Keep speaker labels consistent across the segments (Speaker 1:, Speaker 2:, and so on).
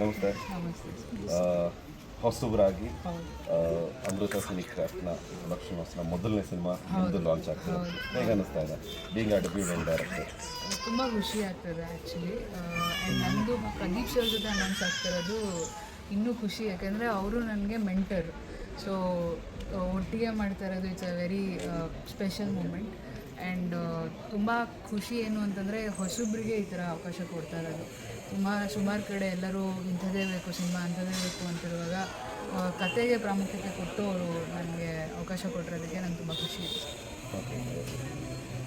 Speaker 1: ನಮಸ್ತೆ. ಹೊಸಬರಾಗಿ ಅಮೃತ cine ಕ್ರಾಫ್ಟ್ನ production ಹೌಸ್ನ ಮೊದಲನೇ cinema ನಿಮ್ಮದು ಲಾಂಚ್ ಆಗ್ತದೆ. ಹೇಗೆ ಅನ್ನಿಸ್ತಾ ಇದೆ? ಬೀಂಗ್ ಆ ಡೆಬ್ಯೂಟ್ ಆ್ಯಂಡ್ ಡೈರೆಕ್ಟರ್
Speaker 2: ತುಂಬ ಖುಷಿ ಆಗ್ತದೆ ಆ್ಯಕ್ಚುಲಿ ಆ್ಯಂಡ್ ನಂದು ಪ್ರದೀಪ್ ಸರ್ ಜೊತೆ ಅನೌನ್ಸ್ ಆಗ್ತಿರೋದು ಇನ್ನೂ ಖುಷಿ ಯಾಕೆಂದರೆ ಅವರು ನನಗೆ ಮೆಂಟರ್ ಸೊ ಒಟ್ಟಿಗೆ ಮಾಡ್ತಾ ಇರೋದು it's a very special moment and ತುಂಬ ಖುಷಿ ಏನು ಅಂತಂದರೆ ಹೊಸಬ್ರಿಗೆ ಈ ಥರ ಅವಕಾಶ ಕೊಡ್ತಾ ಇರೋದು. ತುಂಬ ಸುಮಾರು ಕಡೆ ಎಲ್ಲರೂ ಇಂಥದ್ದೇ ಬೇಕು ಸಿನಿಮಾ ಅಂಥದ್ದೇ ಬೇಕು ಅಂತಿರುವಾಗ ಕತೆಗೆ ಪ್ರಾಮುಖ್ಯತೆ ಕೊಟ್ಟು ಅವರು ನನಗೆ ಅವಕಾಶ ಕೊಟ್ಟಿರೋದಕ್ಕೆ ನಂಗೆ ತುಂಬ ಖುಷಿ. ಇದೆ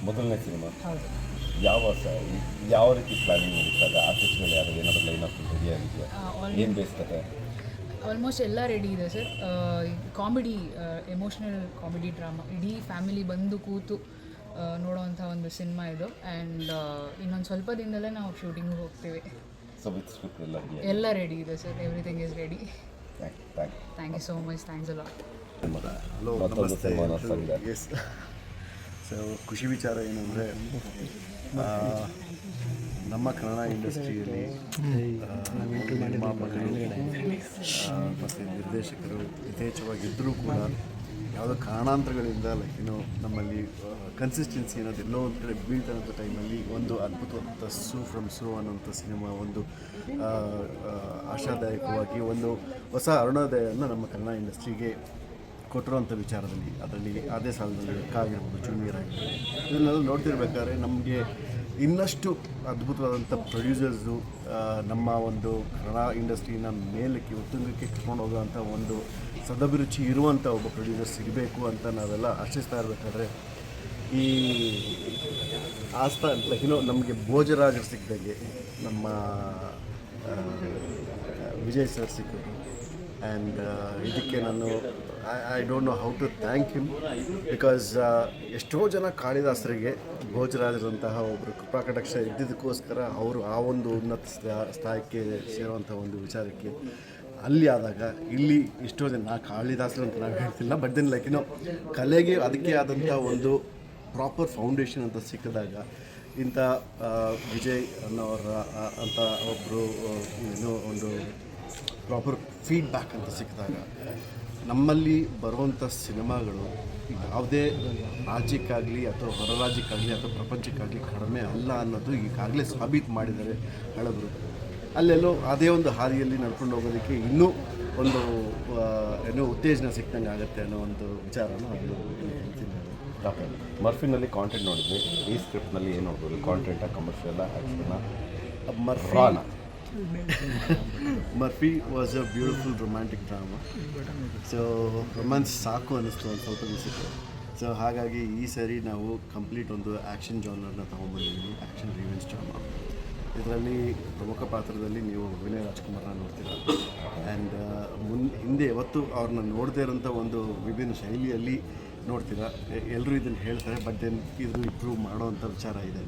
Speaker 1: ಮೊದಲನೇ ಸಿನಿಮಾ.
Speaker 2: ಹೌದು.
Speaker 1: ಯಾವ ಯಾವ ರೀತಿ ಪ್ಲಾನಿಂಗ್ ಮಾಡಿದಾಗ ಆರ್ಟಿಸ್ಟ್ಗಳು ಯಾರು? ಏನಾದರೂ ಲೈನ್ ಅಪ್ ರೆಡಿ ಆಗಿದೆಯಾ ಏನು ಬೇಯಿಸ್ತದೆ
Speaker 2: ಆಲ್ಮೋಸ್ಟ್ ಎಲ್ಲ ರೆಡಿ ಇದೆ sir. Comedy emotional comedy drama ಇಡೀ ಫ್ಯಾಮಿಲಿ ಬಂದು ಕೂತು ನೋಡೋವಂಥ ಒಂದು ಸಿನಿಮಾ ಇದು. ಆ್ಯಂಡ್ ಇನ್ನೊಂದು ಸ್ವಲ್ಪ ದಿನದಲ್ಲೇ ನಾವು ಶೂಟಿಂಗ್ ಹೋಗ್ತೀವಿ.
Speaker 1: ಎಲ್ಲ ರೆಡಿ
Speaker 2: ಎಲ್ಲ ರೆಡಿ ಇದೆ sir everything is ready
Speaker 1: thank
Speaker 2: you so much thanks ಅಲ್ಲ
Speaker 3: ಹಲೋ
Speaker 1: ಮತ್ತೊಂದು
Speaker 3: ನಮಸ್ತೆ. ಎಸ್ ಸೊ ಖುಷಿ ವಿಚಾರ ಏನಂದರೆ ನಮ್ಮ ಕನ್ನಡ ಇಂಡಸ್ಟ್ರಿಯಲ್ಲಿ ನಿರ್ಮಾಪಕರು ಮತ್ತು ನಿರ್ದೇಶಕರು ಯಥೇಚ್ಛವಾಗಿದ್ದರೂ ಕೂಡ ಯಾವುದೋ ಕಾರಣಾಂತರಗಳಿಂದ ಲೈಕ್ ಏನೋ ನಮ್ಮಲ್ಲಿ ಕನ್ಸಿಸ್ಟೆನ್ಸಿ ಅನ್ನೋದು ಎಲ್ಲೋ ಒಂದು ಕಡೆ ಬೀಳ್ತಾನಂಥ ಟೈಮಲ್ಲಿ ಒಂದು ಅದ್ಭುತವಾದಂಥ ಸೂ ಫ್ರಮ್ ಸೂ ಅನ್ನೋಂಥ ಸಿನಿಮಾ ಒಂದು ಆಶಾದಾಯಕವಾಗಿ ಒಂದು ಹೊಸ ಅರುಣೋದಯವನ್ನು ನಮ್ಮ ಕನ್ನಡ ಇಂಡಸ್ಟ್ರಿಗೆ ಕೊಟ್ಟಿರುವಂಥ ವಿಚಾರದಲ್ಲಿ, ಅದರಲ್ಲಿ, ಅದೇ ಸಾಲದಲ್ಲಿ ಕಾಗಿರ್ಬೋದು ಜೂನಿಯರ್ ಆಗಿರ್ಬೋದು ಇದನ್ನೆಲ್ಲ ನೋಡ್ತಿರ್ಬೇಕಾದ್ರೆ ನಮಗೆ ಇನ್ನಷ್ಟು ಅದ್ಭುತವಾದಂಥ ಪ್ರೊಡ್ಯೂಸರ್ಸು ನಮ್ಮ ಒಂದು ಕನ್ನಡ ಇಂಡಸ್ಟ್ರಿನ ಮೇಲಕ್ಕೆ ಉತ್ತುಂಗಕ್ಕೆ ಕರ್ಕೊಂಡು ಹೋಗುವಂಥ ಒಂದು ಸದಭಿರುಚಿ ಇರುವಂಥ ಒಬ್ಬ ಪ್ರೊಡ್ಯೂಸರ್ ಸಿಗಬೇಕು ಅಂತ ನಾವೆಲ್ಲ ಆಶಿಸ್ತಾ ಇರಬೇಕಾದ್ರೆ, ಈ ಆಸ್ತಾ ಏನೋ ನಮಗೆ ಭೋಜರಾಜರು ಸಿಕ್ಕಿದಂಗೆ, ನಮ್ಮ ವಿಜಯ್ ಸರ್ ಸಿಕ್ಕಿದ್ರು. ಆ್ಯಂಡ್ ಇದಕ್ಕೆ ನಾನು I don't know how to thank him because ಎಷ್ಟೋ ಜನ ಕಾಳಿದಾಸರಿಗೆ ಭೋಜರಾಜರಂತಹ ಒಬ್ಬರು ಕೃಪಾಕಟಾಕ್ಷ ಇದ್ದಿದ್ದಕ್ಕೋಸ್ಕರ ಅವರು ಆ ಒಂದು ಉನ್ನತ ಸ್ಥಾ- ಸ್ಥಾಯಕ್ಕೆ ಸೇರುವಂಥ ಒಂದು ವಿಚಾರಕ್ಕೆ ಅಲ್ಲಿ ಆದಾಗ ಇಲ್ಲಿ ಎಷ್ಟೋ ಜನ ನಾ ಕಾಳಿದಾಸರು ಅಂತ ನಾವು ಹೇಳ್ತಿಲ್ಲ ಬಟ್ ದೆನ್ ಲೈಕ್ ಏನೋ ಕಲೆಗೆ ಅದಕ್ಕೆ ಆದಂಥ ಒಂದು ಪ್ರಾಪರ್ ಫೌಂಡೇಶನ್ ಅಂತ ಸಿಕ್ಕಿದಾಗ ಇಂಥ ವಿಜಯ್ ಅನ್ನೋರ ಅಂತ ಒಬ್ಬರು ಏನೋ ಒಂದು ಪ್ರಾಪರ್ ಫೀಡ್ಬ್ಯಾಕ್ ಅಂತ ಸಿಕ್ಕಿದಾಗ ನಮ್ಮಲ್ಲಿ ಬರುವಂಥ ಸಿನಿಮಾಗಳು ಯಾವುದೇ ರಾಜ್ಯಕ್ಕಾಗಲಿ ಅಥವಾ ಹೊರ ರಾಜ್ಯಕ್ಕಾಗಲಿ ಅಥವಾ ಪ್ರಪಂಚಕ್ಕಾಗಲಿ ಕಡಿಮೆ ಅಲ್ಲ ಅನ್ನೋದು ಈಗಾಗಲೇ ಸಾಬೀತು ಮಾಡಿದ್ದಾರೆ ಹಳಬರು ಅಲ್ಲೆಲ್ಲೋ ಅದೇ ಒಂದು ಹಾದಿಯಲ್ಲಿ ನಡ್ಕೊಂಡು ಹೋಗೋದಕ್ಕೆ ಇನ್ನೂ ಒಂದು ಏನೋ ಉತ್ತೇಜನ ಸಿಕ್ಕಂಗೆ ಆಗುತ್ತೆ ಅನ್ನೋ ಒಂದು ವಿಚಾರನ ಅದು
Speaker 1: ಡಾಕ್ಟರ್ ಮರ್ಫಿನಲ್ಲಿ ಕಾಂಟೆಂಟ್ ನೋಡಿದ್ವಿ. ಈ ಸ್ಕ್ರಿಪ್ಟ್ನಲ್ಲಿ ಏನು ನೋಡ್ಬೋದು? ಕಾಂಟೆಂಟ ಕಮರ್ಷಿಯಲ್ಲ ಆ್ಯಕ್ಷನ್ನ
Speaker 3: Murphy
Speaker 1: ರಾನ
Speaker 3: Murphy was a beautiful romantic drama so romance ಸಾಕು ಅನ್ನಿಸ್ತು ಒಂದು ಸ್ವಲ್ಪ ದಿವಸಕ್ಕೆ. ಸೊ ಹಾಗಾಗಿ ಈ ಸರಿ ನಾವು ಕಂಪ್ಲೀಟ್ ಒಂದು ಆ್ಯಕ್ಷನ್ ಜಾನರ್ನ ತೊಗೊಂಡ್ಬಂದಿದ್ದೀವಿ ಆ್ಯಕ್ಷನ್ ರಿವೆಂಜ್ ಡ್ರಾಮಾ ಇದರಲ್ಲಿ ಪ್ರಮುಖ ಪಾತ್ರದಲ್ಲಿ ನೀವು ವಿನಯ್ ರಾಜ್ಕುಮಾರ್ನ ನೋಡ್ತೀರಾ? ಆ್ಯಂಡ್ ಮುನ್, ಹಿಂದೆ ಯಾವತ್ತು ಅವ್ರನ್ನ ನೋಡದೇ ಇರೋಂಥ ಒಂದು ವಿಭಿನ್ನ ಶೈಲಿಯಲ್ಲಿ ನೋಡ್ತೀರಾ? ಎಲ್ಲರೂ ಇದನ್ನು ಹೇಳ್ತಾರೆ ಬಟ್ ದೆನ್ ಇಂಪ್ರೂವ್ ಮಾಡೋವಂಥ ವಿಚಾರ ಇದೆ.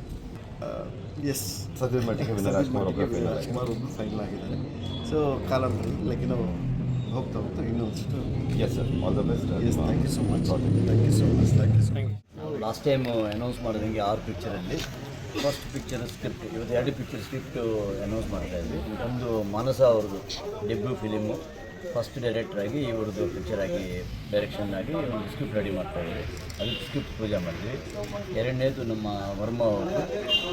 Speaker 3: ಎಸ್
Speaker 1: ಸದ್ಯದ ಮಟ್ಟಿಗೆ ವಿನಯ್ ರಾಜ್ಕುಮಾರ್ ಒಬ್ಬರೇ.
Speaker 3: ಸುಮಾರು ಒಂದು ಫೈನಲ್ ಆಗಿದ್ದಾರೆ. ಸೊ ಕಾಲಾಂತರದಲ್ಲಿ ಲೈಕ್ ನಾವು ಹೋಗ್ತಾ ಹೋಗ್ತಾ ಇನ್ನೊಂದಷ್ಟು
Speaker 1: yes sir all the best
Speaker 3: yes thank you so much thank you so much thank you so much
Speaker 4: ನಾವು ಲಾಸ್ಟ್ ಟೈಮ್ ಅನೌನ್ಸ್ ಮಾಡಿದಂಗೆ ಆರು ಪಿಕ್ಚರಲ್ಲಿ ಫಸ್ಟ್ ಪಿಕ್ಚರ್ ಸ್ಕ್ರಿಪ್ಟ್ ಇವತ್ತು ಎರಡು ಪಿಕ್ಚರ್ ಸ್ಕ್ರಿಪ್ಟ್ ಅನೌನ್ಸ್ ಮಾಡ್ತಾ ಇದ್ವಿ. ಒಂದು ಮಾನಸ ಅವ್ರದ್ದು ಡೆಬ್ಯೂ ಫಿಲಿಮು ಫಸ್ಟ್ ಡೈರೆಕ್ಟರ್ ಆಗಿ ಇವ್ರದ್ದು ಪಿಕ್ಚರ್ ಆಗಿ ಡೈರೆಕ್ಷನ್ ಆಗಿ ಒಂದು ಸ್ಕ್ರಿಪ್ಟ್ ರೆಡಿ ಮಾಡ್ತಾ ಅದು ಸ್ಕ್ರಿಪ್ಟ್ ಪೂಜೆ ಮಾಡಿದ್ವಿ. ಎರಡನೇದು ನಮ್ಮ ವರ್ಮ ಅವರು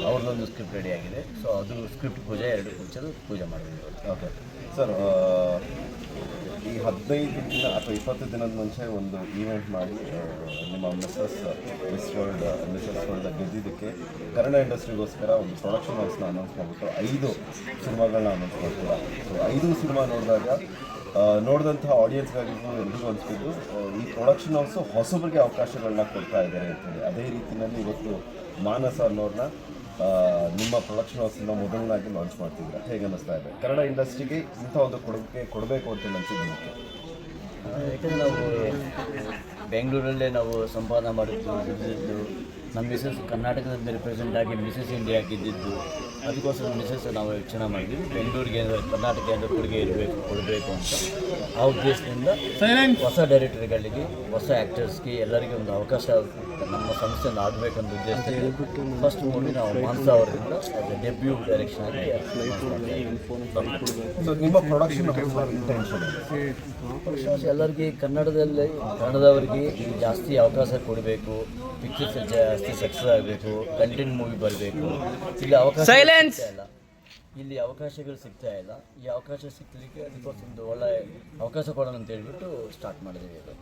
Speaker 4: ಅವ್ರದ್ದೊಂದು ಸ್ಕ್ರಿಪ್ಟ್ ರೆಡಿ ಆಗಿದೆ. ಸೊ ಅದು ಸ್ಕ್ರಿಪ್ಟ್ ಪೂಜೆ, ಎರಡು ಪಿಕ್ಚರ್ ಪೂಜೆ ಮಾಡಿದ್ವಿ.
Speaker 1: ಓಕೆ ಸರ್ ಈ ಹದಿನೈದು ದಿನ ಅಥವಾ ಇಪ್ಪತ್ತು ದಿನದ ಮುಂಚೆ ಒಂದು ಈವೆಂಟ್ ಮಾಡಿ ನಿಮ್ಮ Mrs Miss World Mrs World ಗೆದ್ದಿದ್ದಕ್ಕೆ Kannada ಇಂಡಸ್ಟ್ರಿಗೋಸ್ಕರ ಒಂದು ಪ್ರೊಡಕ್ಷನ್ ಹೌಸ್ನ ಅನೌನ್ಸ್ ಮಾಡಿಬಿಟ್ಟು ಐದು ಸಿನಿಮಾಗಳನ್ನ ಅನೌನ್ಸ್ ಮಾಡ್ತೀರಾ? ಸೊ ಐದು ಸಿನಿಮಾ ನೋಡಿದಾಗ ನೋಡಿದಂಥ ಆಡಿಯನ್ಸ್ಗಾಗಿರ್ಬೋದು ಎಲ್ರಿಗೂ ಅನಿಸ್ಬೋದು ಈ ಪ್ರೊಡಕ್ಷನ್ ಹೌಸು ಹೊಸಬರಿಗೆ ಅವಕಾಶಗಳನ್ನ ಕೊಡ್ತಾ ಇದ್ದಾರೆ ಅಂತೇಳಿ ಅದೇ ರೀತಿಯಲ್ಲಿ ಇವತ್ತು ಮಾನಸ ಅನ್ನೋರನ್ನ ನಿಮ್ಮ ಪ್ರೊಡಕ್ಷನ್ ಹೌಸನ್ನ ಮೊದಲನಾಗಿ ಲಾಂಚ್ ಮಾಡ್ತಿದ್ರೆ ಹೇಗೆ ಅನ್ನಿಸ್ತಾ ಇದೆ? ಕನ್ನಡ ಇಂಡಸ್ಟ್ರಿಗೆ ಇಂಥ ಒಂದು ಕೊಡುಗೆ, ಕೊಡಬೇಕು ಅಂತ ಅನಿಸಿದ್ದು
Speaker 4: ಯಾಕಂದರೆ ನಾವು ಬೆಂಗಳೂರಲ್ಲೇ ನಾವು ಸಂಪಾದನೆ ಮಾಡಿದ್ದು ನಮ್ಮ ಮಿಸಸ್ ಕರ್ನಾಟಕದಿಂದ ರಿಪ್ರೆಸೆಂಟ್ ಆಗಿ ಮಿಸಸ್ ಇಂಡಿಯಾ ಗೆದ್ದಿದ್ದು ಅದಕ್ಕೋಸ್ಕರ ಮಿಸಸ್ ನಾವು ಯೋಚನೆ ಮಾಡಿದ್ವಿ. ಬೆಂಗಳೂರಿಗೆ ಕರ್ನಾಟಕ ಏನಾದರೂ ಕೊಡುಗೆ ಇರಬೇಕು ಕೊಡಬೇಕು ಅಂತ ಆ ಉದ್ದೇಶದಿಂದ ಹೊಸ ಡೈರೆಕ್ಟರ್ಗಳಿಗೆ ಹೊಸ ಆ್ಯಕ್ಟರ್ಸ್ಗೆ ಎಲ್ಲರಿಗೂ ಒಂದು ಅವಕಾಶ ನಮ್ಮ ಸಂಸ್ಥೆಯನ್ನು ಆಗಬೇಕಂತ ಉದ್ದೇಶ ಫಸ್ಟ್ ಮೂವಿ ನಾವು ಮಾನ್ಸ ಅವರಿಂದ ಡೆಬ್ಯೂ ಡೈರೆಕ್ಷನ್ ಆಗಿ ಎಲ್ಲರಿಗೆ ಕನ್ನಡದಲ್ಲಿ ಕನ್ನಡದವರಿಗೆ ಜಾಸ್ತಿ ಅವಕಾಶ ಕೊಡಬೇಕು. ಪಿಕ್ಚರ್ಸ್ ಜಾಸ್ತಿ ಸಕ್ಸಸ್ ಆಗಬೇಕು ಕಂಟೆಂಟ್ ಮೂವಿ ಬರಬೇಕು. ಇಲ್ಲಿ ಅವಕಾಶ ಸೈಲೆನ್ಸ್ ಇಲ್ಲ. ಇಲ್ಲಿ ಅವಕಾಶಗಳು ಸಿಗ್ತಾ ಇಲ್ಲ. ಈ ಅವಕಾಶ ಸಿಕ್ಕಲಿಕ್ಕೆ ಅದಕ್ಕೋಸ್ಕರ ಒಂದು ಒಳ್ಳೆ ಅವಕಾಶ ಕೊಡೋಣ ಅಂತ ಹೇಳ್ಬಿಟ್ಟು ಸ್ಟಾರ್ಟ್ ಮಾಡಿದ್ದೀವಿ ಇದು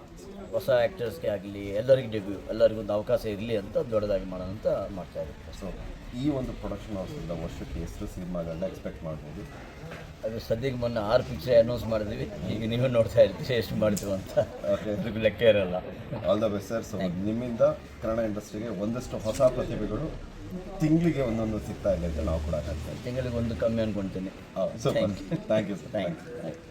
Speaker 4: ಹೊಸ ಆ್ಯಕ್ಟರ್ಸ್ಗೆ ಆಗಲಿ ಎಲ್ಲರಿಗೂ ಡೆಬ್ಯೂ ಎಲ್ಲರಿಗೂ ಒಂದು ಅವಕಾಶ ಇರಲಿ ಅಂತ ದೊಡ್ಡದಾಗಿ ಮಾಡೋಣ ಅಂತ ಮಾಡ್ತಾ ಇದ್ದೀವಿ.
Speaker 1: ಸೊ ಈ ಒಂದು ಪ್ರೊಡಕ್ಷನ್ ಹೌಸಿಂದ ವರ್ಷಕ್ಕೆ ಎಷ್ಟು ಸಿನಿಮಾಗಳನ್ನ ಎಕ್ಸ್ಪೆಕ್ಟ್ ಮಾಡ್ಬೋದು?
Speaker 4: ಅದು ಸದ್ಯಕ್ಕೆ ಮೊನ್ನೆ ಆರು ಪಿಕ್ಚರ್ ಅನೌನ್ಸ್ ಮಾಡಿದ್ವಿ. ಈಗ ನೀವು ನೋಡ್ತಾ ಇರ್ತೀವಿ ಎಷ್ಟು ಮಾಡ್ತೀವಿ ಅಂತ. ಅದಕ್ಕೆ ಲೆಕ್ಕ ಇರಲ್ಲ.
Speaker 1: All the best sir so ನಿಮ್ಮಿಂದ ಕನ್ನಡ ಇಂಡಸ್ಟ್ರಿಗೆ ಒಂದಷ್ಟು ಹೊಸ ಪ್ರತಿಭೆಗಳು ತಿಂಗಳಿಗೆ ಒಂದೊಂದು ಸಿಗ್ತಾ ಇಲ್ಲ ಅಂತ ನಾವು ಕೂಡ
Speaker 4: ತಿಂಗಳಿಗೆ ಒಂದು ಕಮ್ಮಿ ಅನ್ಕೊಂತೀನಿ.
Speaker 1: ಹೌದು. Super thank you sir
Speaker 4: thank you